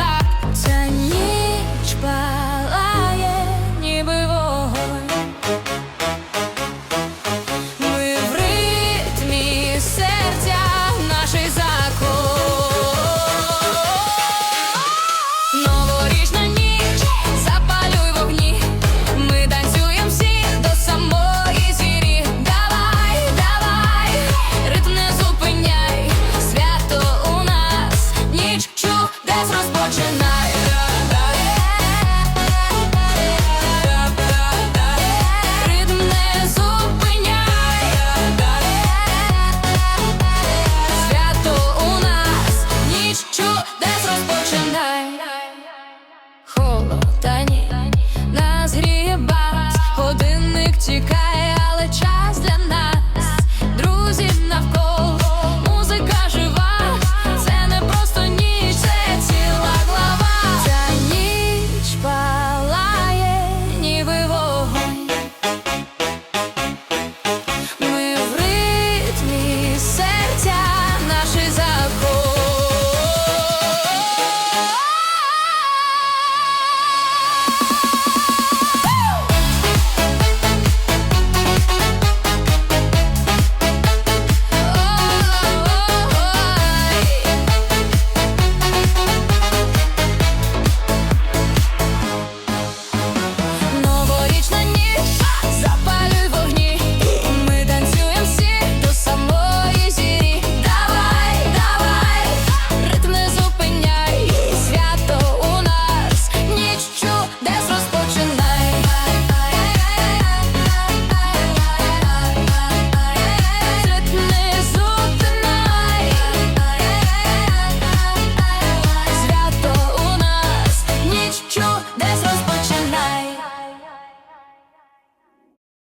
так ця нічба. десь розпочинає. me